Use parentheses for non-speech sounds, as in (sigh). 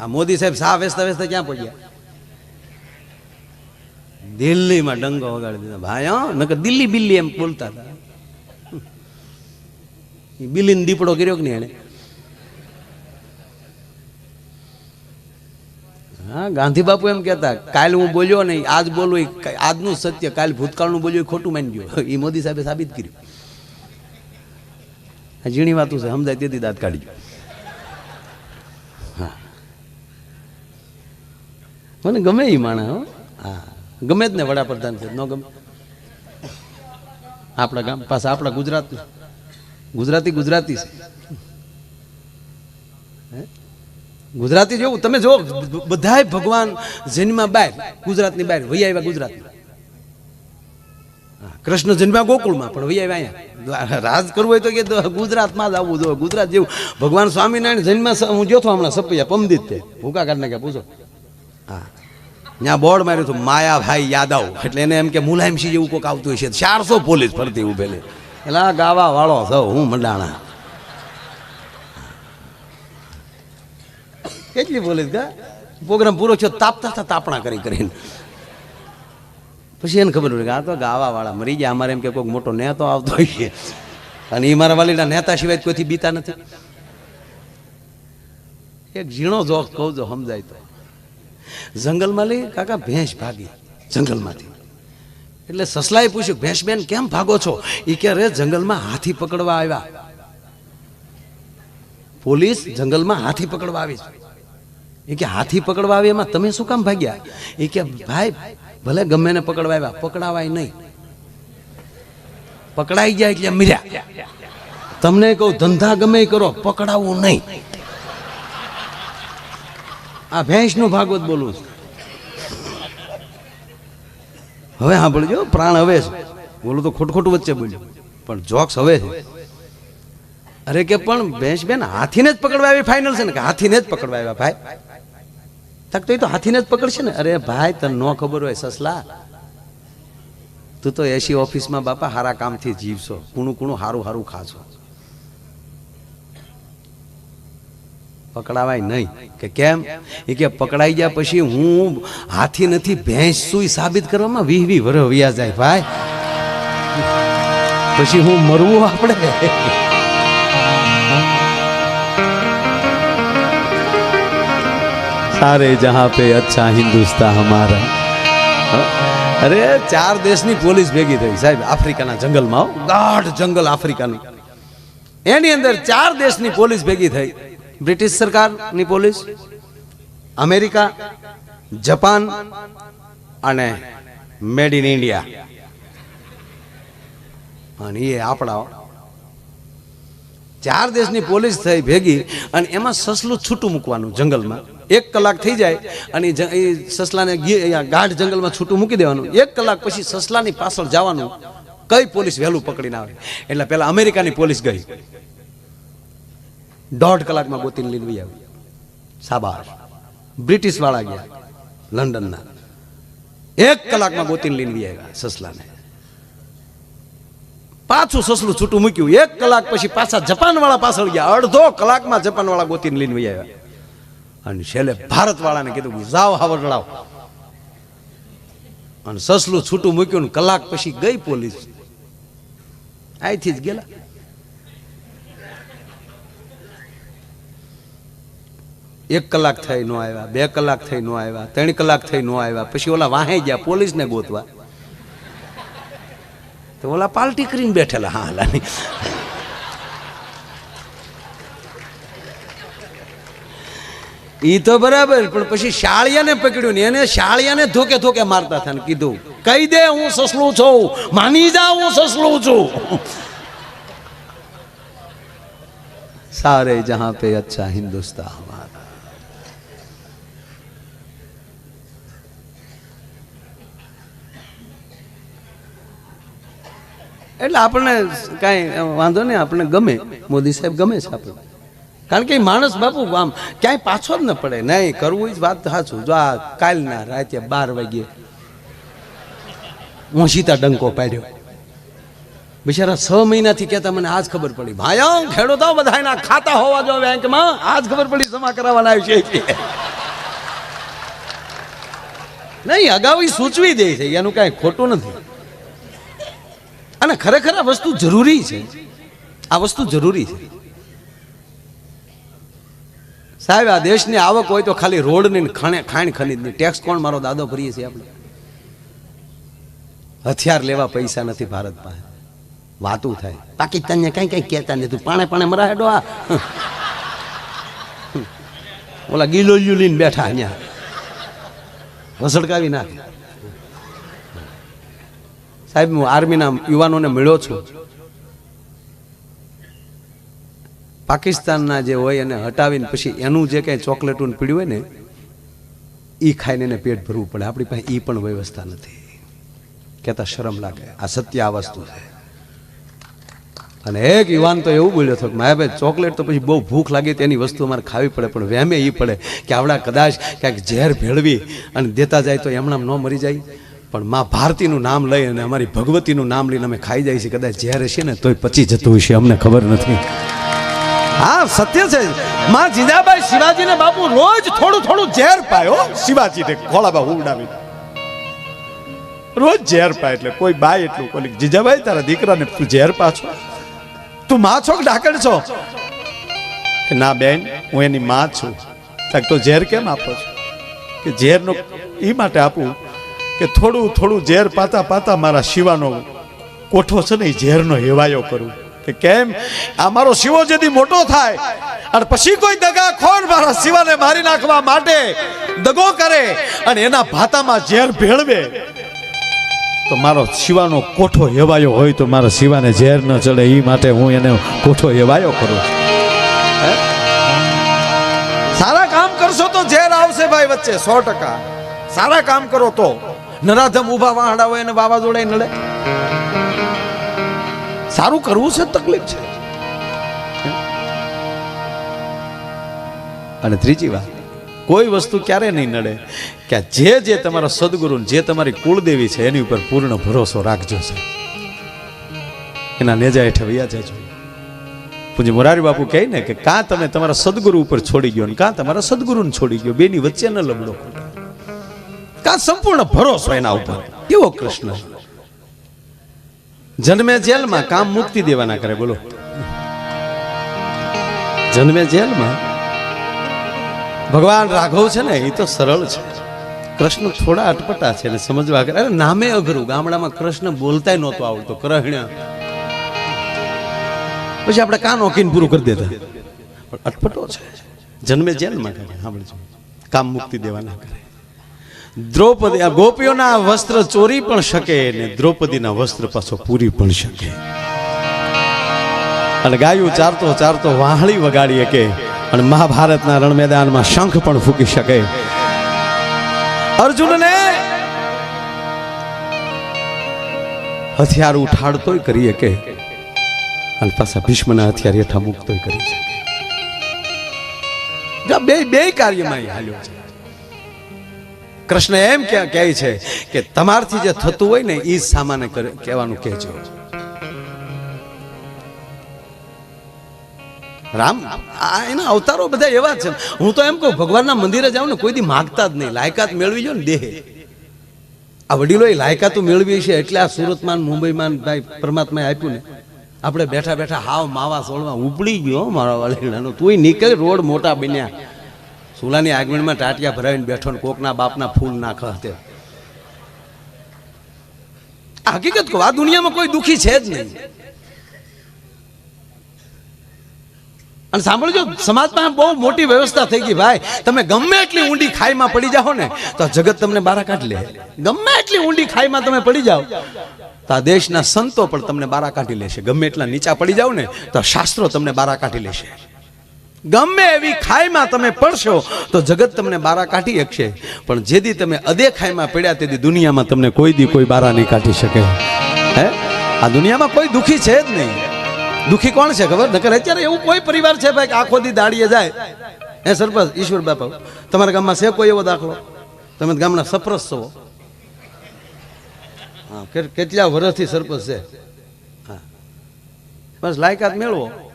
આ મોદી સાહેબ સા વેસતા વેસતા ક્યાં પહોંચ્યા? દિલ્હીમાં ડંગો વગાડી દીધા. ભાઈ, હા નકર દિલ્હી બિલ્લી એમ બોલતા હતા. ઈ બિલ્લીને દીપડો કર્યો કે નહીં એને હા, ગાંધી બાપુ એમ કહેતા, કાલ હું બોલ્યો નહીં, આજ બોલું આજનું સત્ય, કાલ ભૂતકાળનું બોલ્યું ખોટું માની ગયું. (laughs) એ મોદી સાહેબે સાબિત કર્યું. ઝીણી વાતું છે, સમજાય તેથી દાંત કાઢી હા. મને ગમે એ માણા હો. ગમે જ ને વડાપ્રધાન છે, ન ગમે આપણા ગામ પાસે આપણા ગુજરાત ગુજરાતી ગુજરાતી છે. ગુજરાતી જેવું તમે જો, બધાય ભગવાન જન્મા બહાર ગુજરાતની બહાર વહી આવ્યા ગુજરાતમાં. કૃષ્ણ જન્મ્યા ગોકુળમાં, પણ વૈયા અહીંયા. રાજ કરવું હોય તો કે ગુજરાતમાં જ આવવું જોઈએ. ગુજરાત જેવું. ભગવાન સ્વામિનારાયણ જન્મ હું જોતો હમણાં સપૈયા પમદિત તે ભૂકા કાઢ કે પૂછો. હા. ત્યાં બોર્ડ માર્યું હતું, માયાભાઈ યાદવ. એટલે એને એમ કે મુલાયમસિંહ જેવું કોઈક આવતું હશે. ચારસો પોલીસ ફરતી ઉભેલી એટલે આ ગાવા વાળો સૌ હું મંડાણા. કેટલી પોલીસ ગા? પ્રોગ્રામ પૂરો થયો, તાપતા હતા તાપણા કરી કરીને. પછી એને ખબર પડી કે આ તો ગાવા વાળા મરી ગયા. અમારે એમ કે કોઈક મોટો નેતો આવતો હશે. અને એ મારા વાલીના નેતા સિવાય કોઈથી બીતા નથી. એક ઝીણો જોખ કહું જો સમજાય તો. જંગલમાં લઈ કાકા ભેંસ ભાગી, જંગલમાંથી. એટલે સસલાએ પૂછ્યું ભેંસ બેન કેમ ભાગો છો? એ કે રે જંગલમાં હાથી પકડવા આવ્યા. પોલીસ જંગલમાં હાથી પકડવા આવી એ કે, હાથી પકડવા આવી, એમાં તમે શું કામ ભાગ્યા? એ કે, ભાઈ, ભલે ગમે ને પકડવા આવ્યા, પકડાવાય નહીં. પકડાઈ ગયા એટલે મર્યા. તમને કહું, ધંધા ગમે કરો, પકડાવું નહીં. આ ભેંસનું ભાગવત બોલું છું. હવે સાંભળજો, પ્રાણ હવે છે. બોલું તો ખોટું ખોટું વચ્ચે બોલ્યું. પણ જોક્સ હવે છે. અરે કે પણ ભેંસ બેન હાથીને જ પકડવા આવી ફાઇનલ છે ને? કે હાથીને જ પકડવા આવ્યા ભાઈ? તક તો એ તો હાથીને જ પકડશે ને? અરે ભાઈ, તને ન ખબર હોય સસલા. તું તો એસી ઓફિસમાં બાપા હારા કામથી જીવશો. કુણું કુણું હારું હારું ખાશો. પકડાવાય નહીં. કે કેમ? એ કે પકડાઈ ગયા પછી હું હાથી નથી ભેંસ સુઈ સાબિત કરવામાં વીહ વીહ વ્યા જાય ભાઈ. પછી હું મરવું આપણે? સારે જહાં પે અચ્છા હિન્દુસ્તા હમારા. અરે ચાર દેશની પોલીસ ભેગી થઈ સાહેબ આફ્રિકાના જંગલમાં. ગાઢ જંગલ આફ્રિકાનું. એની અંદર ચાર દેશની પોલીસ ભેગી થઈ. બ્રિટિશ સરકારની પોલીસ, અમેરિકા, જપાન અને મેડ ઇન ઇન્ડિયા. અને એ આપણા ચાર દેશની પોલીસ થઈ ભેગી અને એમાં સસલું છૂટું મૂકવાનું જંગલમાં. એક કલાક થઈ જાય અને એ સસલાને ગાઢ જંગલમાં છૂટું મૂકી દેવાનું. એક કલાક પછી સસલાની પાછળ જવાનું. કઈ પોલીસ વહેલું પકડીને આવે? એટલે પહેલાં અમેરિકાની પોલીસ ગઈ. દોઢ કલાકમાં ગોતીને લઈને આવી સાબાર. બ્રિટિશ વાળા ગયા, લંડનના. એક કલાકમાં ગોતીને લઈને આવ્યા, સસલાને. પાછું સસલું છૂટું મૂક્યું. એક કલાક પછી પાછા જપાન વાળા પાછળ ગયા. અડધો કલાકમાં જપાન વાળા ગોતીને લઈને આવ્યા. અને છેલ્લે ભારત વાળાને કીધું કે, જાઓ હાવરડાવ અને સસલું છૂટું મૂક્યું ને કલાક પછી ગઈ પોલીસ. અહીંથી જ ગયેલા. એક કલાક થઈ નો આવ્યા, બે કલાક થઈ નો આવ્યા, ત્રણ કલાક થઈ નો આવ્યા, પછી ઓલા વાહે ગયા, પોલીસને ગોતવા. તો ઓલા પાલટી કરીને બેઠેલા, હા હાલાની ઈ તો બરાબર, પણ પછી શાળિયાને પકડ્યું ને એને શાળિયાને ધોકે ધોકે મારતા હતા ને કીધું, કહી દે, હું સસલું છું, માની જા, હું સસલું છું. સારે જહાં પે અચ્છા હિન્દુસ્તા હમારા એટલે આપણને કાંઈ વાંધો નહીં, આપણને ગમે. મોદી સાહેબ ગમે છે આપણને. કારણ કે માણસ બાપુ આમ ક્યાંય પાછો જ ન પડે. નહીં, કરવું જ વાત સાચું. જો આ કાલના રાતે બાર વાગ્યે સીતા ડંકો પાડ્યો. બિચારા છ મહિનાથી કહેતા મને આજ ખબર પડી. ભાઈ ખેડૂતો બધા એના ખાતા હોવા જો બેંકમાં, આજ ખબર પડી જમા કરાવવાના આવી છે. નહીં, અગાઉ સૂચવી દે છે. એનું કાંઈ ખોટું નથી. અને ખરેખર આ વસ્તુ જરૂરી છે. આ વસ્તુ જરૂરી છે. સાહેબ, આ દેશની આવક હોય તો ખાલી રોડની ખાણે ખાણ ખનીજની ટેક્સ કોણ મારો દાદો ભરીએ છીએ આપણે? હથિયાર લેવા પૈસા નથી ભારત પાસે. વાતું થાય. પાકિસ્તાનને કઈ કઈ કહેતા નથી. તું પાણે પાણે મરાહેડો આ. ઓલા ગીલોલિયું લઈને બેઠા અહીંયા. વસડકાવી નાખે. સાહેબ, હું આર્મીના યુવાનોને મળ્યો છું. પાકિસ્તાનના જે હોય એને હટાવીને પછી એનું જે કંઈ ચોકલેટું પીડ્યું હોય ને એ ખાઈને એને પેટ ભરવું પડે. આપણી પાસે એ પણ વ્યવસ્થા નથી. કહેતા શરમ લાગે. આ સત્ય આ વસ્તુ છે. અને એક યુવાન તો એવું બોલ્યો હતો કે માયાભાઈ ચોકલેટ તો પછી બહુ ભૂખ લાગી તેની વસ્તુ અમારે ખાવી પડે, પણ વહેમે એ પડે. કે આવડા કદાચ ક્યાંક ઝેર ભેળવી અને દેતા જાય તો એમણામ ન મરી જાય. પણ મા ભારતીનું નામ લઈ અને અમારી ભગવતીનું નામ લઈને અમે ખાઈ જાય છે કદાચ ઝેર હશે ને તોય પચી જતું હશે, અમને ખબર નથી. હા, સત્ય છે. માં જીજાબાઈ શિવાજીને બાપુ રોજ થોડું થોડું ઝેર પાયો શિવાજીને ખોળાબા ઉડાવી રોજ ઝેર પાય એટલે કોઈ બાય એટલું કોઈ જીજાબાઈ, તારા દીકરાને તું ઝેર પાછો. તું માં છો કે ડાકણ છો? કે, ના, બેન, હું એની માં છું. તો ઝેર કેમ આપો છો? કે ઝેરનો એ માટે આપું કે થોડું થોડું ઝેર પાતા પાતા મારા શિવાનો કોઠો છે ને ઝેરનો હેવાયો કરું. કે કેમ? આ મારો શિવો જેથી મોટો થાય, અને પછી કોઈ દગા ખોર મારા શિવાને મારી નાખવા માટે દગો કરે, અને એના ભાતામાં ઝેર ભેળવે, તો મારો શિવાનો કોઠો હેવાયો હોય તો મારા શિવાને ઝેર ન ચડે એ માટે હું એને કોઠો હેવાયો કરું? સારા કામ કરશો તો ઝેર આવશે ભાઈ વચ્ચે, સો ટકા. સારા કામ કરો તો. નરાધમ ઊભા વાહડા હોય અને વાવાઝોડા નડે. સારું કરવું છે, તકલીફ છે. અને ત્રીજી વાત, કોઈ વસ્તુ ક્યારે નહીં નડે કે જે જે તમારા સદગુરુ જે તમારી કુળદેવી છે, એની ઉપર પૂર્ણ ભરોસો રાખજો છે એના નેજા હેઠળ વૈયા જજો. પૂજ્ય મોરારી બાપુ કહે ને કે, કાં તમે તમારા સદગુરુ ઉપર છોડી ગયો ને, કાં તમારા સદગુરુને છોડી ગયો, બેની વચ્ચે ન લબડો. કાં સંપૂર્ણ ભરોસો એના ઉપર? કેવો કૃષ્ણ? જન્મે જેલમાં કામ મુક્તિ દેવાના કરે, બોલો. જન્મે જેલમાં? ભગવાન રાઘવ છે ને એ તો સરળ છે. કૃષ્ણ થોડા અટપટા છે એટલે સમજવા કરે. અરે નામે અઘરું, ગામડામાં કૃષ્ણ બોલતાય નહોતો આવડતો. કૃષ્ણ પછી આપણે કાન ઓકીને પૂરું કરી દેતા. પણ અટપટો છે. જન્મે જેલમાં કરે, સાંભળજો. કામ મુક્તિ દેવાના કરે. દ્રૌપદી, આ ગોપીઓના વસ્ત્ર ચોરી પણ શકે ને દ્રૌપદીના વસ્ત્ર પાછો પૂરી પણ શકે. અને ગાયું ચારતો ચારતો વાહળી વગાડી શકે અને મહાભારતના રણ મેદાનમાં શંખ પણ ફૂકી શકે. અર્જુનને હથિયાર ઉઠાડતોય કરી શકે અને પાછા ભીષ્મના હથિયાર હેઠા મુક્તોય કરી શકે. બે બે કાર્યમાં હાલ્યો છે. કૃષ્ણ એમ કે કહે છે કે તમારથી જે થતું હોય ને એ સામાન્ય કહેવાનું કહેજો રામ, આ એના અવતારો બધા એવા છે. હું તો એમ કહું, ભગવાનના મંદિરે જાઉં ને, કોઈ દી માગતા જ નહીં. લાયકાત મેળવી જો ને દેહ. આ વડીલો એ લાયકાતો મેળવી છે એટલે આ સુરતમાં મુંબઈમાં ભાઈ પરમાત્માએ આપ્યું ને. આપણે બેઠા બેઠા હાવ માવા સોળમાં ઉપડી ગયો મારા વાલીડાનો તું નીકળ, રોડ મોટા બન્યા. સુલાની આગમનમાં ટાટિયા ભરાવીને બેઠો ને કોકના બાપના ફૂલ નાખ હતે આ હકીકત કહું, આ દુનિયામાં કોઈ દુખી છે જ નહીં. અને સાંભળજો, સમાજમાં બહુ મોટી વ્યવસ્થા થઈ ગઈ, ભાઈ. તમે ગમે એટલી ઊંડી ખાઈમાં પડી જાઓ ને, તો જગત તમને બારા કાઢી લે. ગમે એટલી ઊંડી ખાઈમાં તમે પડી જાઓ, તો આ દેશના સંતો પણ તમને બારા કાઢી લેશે. ગમે એટલા નીચા પડી જાઓ ને, તો શાસ્ત્રો તમને બારા કાઢી લેશે. ગમે એવી ખાઈમાં તમે પડશો, તો જગત તમને બારા કાઢી શકશે. પણ જેદી તમે અદે ખાઈમાં પડ્યા તેથી દુનિયામાં તમને કોઈ દી કોઈ બારા નહીં કાઢી શકે. હે? આ દુનિયામાં કોઈ દુખી છે જ નહીં. દુખી કોણ છે ખબર? નકર અત્યારે એવું કોઈ પરિવાર છે ભાઈ આખો દી દાડીએ જાય. હે સરપંચ, ઈશ્વર બાપા, તમારા ગામમાં છે કોઈ એવો દાખલો? તમે ગામના સપ્રસ છો. હા કેટલા વર્ષથી સરપંચ છે? હા. બસ લાયકાત મેળવો.